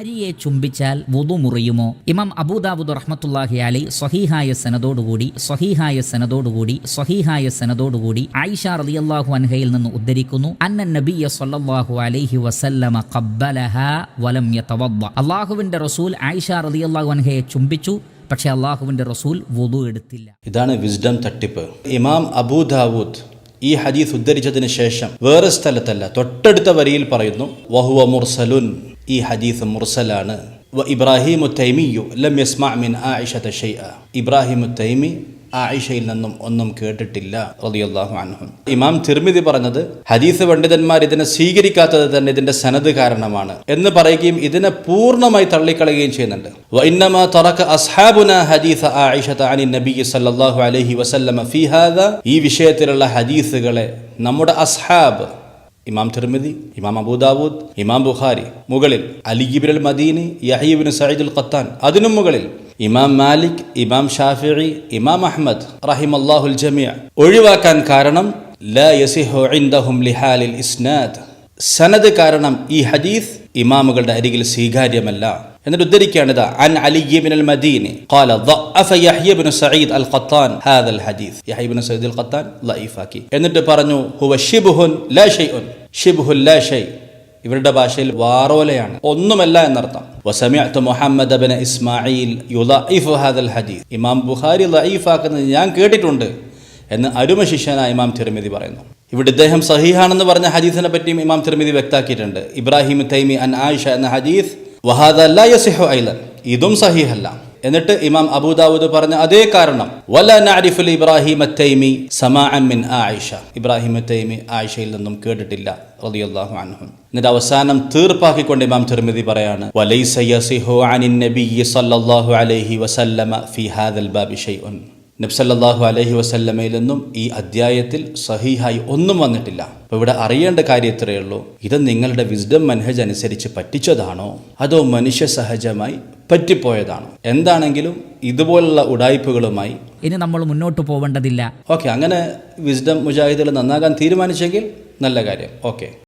ഭാര്യയെ ചുംബിച്ചാൽ വുതു മുറിയുമോ? ഇമാം അബൂദാബുദ് റഹ്മത്തുല്ലാഹി അലി സ്വഹീഹായ സനതോടുകൂടി സ്വഹീഹായ സനതോടുകൂടി സ്വഹീഹായ സനദോടുകൂടി ആയിഷ റളിയല്ലാഹു അൻഹയിൽ നിന്ന് ഉദ്ധരിക്കുന്നു. അന്ന നബിയ സല്ലല്ലാഹു അലൈഹി വസല്ലമ ഖബ്ബലഹ വലം അള്ളാഹുവിന്റെ റസൂൽ ആയിഷ റളിയല്ലാഹു അൻഹയെ ചുംബിച്ചു പക്ഷേ അള്ളാഹുവിന്റെ റസൂൽ വുതു എടുത്തില്ല. ഇതാണ് വിസ്ഡം തട്ടിപ്പ്. ഇമാം അബൂദാവൂദ് ഈ ഹദീസ് ഉദ്ധരിച്ചതിന് ശേഷം വേറെ സ്ഥലത്തല്ല തൊട്ടടുത്ത വരിയിൽ പറയുന്നു വഹുവ മുർസലുൻ. ഈ ഹദീസ് മുർസലാണ്. വ ഇബ്രാഹിം തൈമിയു ലം യസ്മഅ മിൻ ആയിഷത ഷൈഅ. ഇബ്രാഹിം തൈമി ആയിഷയിൽ നിന്നും ഒന്നും കേട്ടിട്ടില്ല റളിയല്ലാഹു അൻഹു. ഇമാം തിർമിതി പറഞ്ഞത് ഹദീസ് പണ്ഡിതന്മാർ ഇതിനെ സ്വീകരിക്കാത്തത് തന്നെ ഇതിന്റെ സനത് കാരണമാണ് എന്ന് പറയുകയും ഇതിനെ പൂർണമായി തള്ളിക്കളയുകയും ചെയ്യുന്നുണ്ട്. വ ഇന്നമാ തറക അസ്ഹാബുന ഹദീസ ആയിഷത അനി നബി സല്ലല്ലാഹു അലൈഹി വസല്ലമ ഫീ ഹാദാ. ഈ വിഷയത്തിലുള്ള ഹദീസുകളെ നമ്മുടെ അസ്ഹാബ് ഇമാം തിർമിതി ഇമാം അബൂദാവൂദ് ഇമാം ബുഖാരി. മുകളിൽ അലിഗിബിൻ അൽ മദീനി യഹീബിൻ സയ്യിദ് ഖത്താൻ. അതിനും മുകളിൽ ഇമാം മാലിക് ഇമാം ഷാഫിഇ ഇമാം അഹ്മദ് അള്ളാഹുൽ ജമിയ ഒഴിവാക്കാൻ കാരണം ലാ യസിഹു ഇൻദഹും ലിഹാലിൽ ഇസ്നാദ്. സനദ് കാരണം ഈ ഹദീസ് ഇമാമുകളുടെ അരികിൽ സ്വീകാര്യമല്ല. എന്നിട്ട് ഉദ്ധരിക്കുകയാണ് ഇത് അൻ അലിബിൻ അൽ മദീനി قال ബിൻ يحيى بن سعيد القطان هذا الحديث يحيى بن سعيد القطان ضعيفاക്കി എന്നിട്ട് പറഞ്ഞു ഹുവ شبه ലാ شيء شبه ലാ شيء ഇവരുടെ ഭാഷയിൽ വാറോലയാണ്. ഒന്നുമല്ല എന്നർത്ഥം. വസമിഅത്ത് മുഹമ്മദ് ബിൻ ഇസ്മായിൽ യുലൈഫ് ഹാദൽ ഹദീസ്. ഇമാം ബുഖാരി ലൈഫാക്കുന്നത് ഞാൻ കേട്ടിട്ടുണ്ട് എന്ന് അരുമ ശിഷ്യനായ ഇമാം തിരുമിതി പറയുന്നു. ഇവിടെ ഇദ്ദേഹം സഹീഹാണെന്ന് പറഞ്ഞ ഹദീസിനെ പറ്റിയും ഇമാം തിരുമിതി വ്യക്താക്കിയിട്ടുണ്ട്. ഇബ്രാഹിം തൈമി അൻ ആയിഷ എന്ന ഹദീസ് വഹാദ ലാ യസിഹു ഐലൻ. ഇതും സഹീഹല്ല. എന്നിട്ട് ഇമാം അബൂദാവൂദ് പറഞ്ഞ അതേ കാരണം. വല നാരിഫുൽ ഇബ്രാഹിം അത്തൈമി സമാഅൻ മിൻ ആയിഷ. ഇബ്രാഹിം അത്തൈമി ആയിഷയിൽ നിന്നും കേട്ടിട്ടില്ല. റളിയല്ലാഹു അൻഹു. എന്നിട്ട് അവസാനം തീർപ്പാക്കിക്കൊണ്ട് ഇമാം തിർമിതി പറയാണ് വലൈസ യസിഹു അനിൻ നബി സല്ലല്ലാഹു അലൈഹി വസല്ലമ ഫി ഹാദൽ ബാബി ഷൈഉൻ. നബ്സല്ലാഹു അലഹി വസല്ലമയിൽ നിന്നും ഈ അധ്യായത്തിൽ സഹിഹായി ഒന്നും വന്നിട്ടില്ല. അപ്പോൾ ഇവിടെ അറിയേണ്ട കാര്യം ഇത്രയേ ഉള്ളൂ. ഇത് നിങ്ങളുടെ വിസ്ഡം മനഹജ് അനുസരിച്ച് പറ്റിച്ചതാണോ? അതോ മനുഷ്യ സഹജമായി പറ്റിപ്പോയതാണോ? എന്താണെങ്കിലും ഇതുപോലുള്ള ഉടായ്പകളുമായി ഇനി നമ്മൾ മുന്നോട്ട് പോവേണ്ടതില്ല. ഓക്കെ അങ്ങനെ വിസ്ഡം മുജാഹിദുകൾ നന്നാകാൻ തീരുമാനിച്ചെങ്കിൽ നല്ല കാര്യം. ഓക്കെ.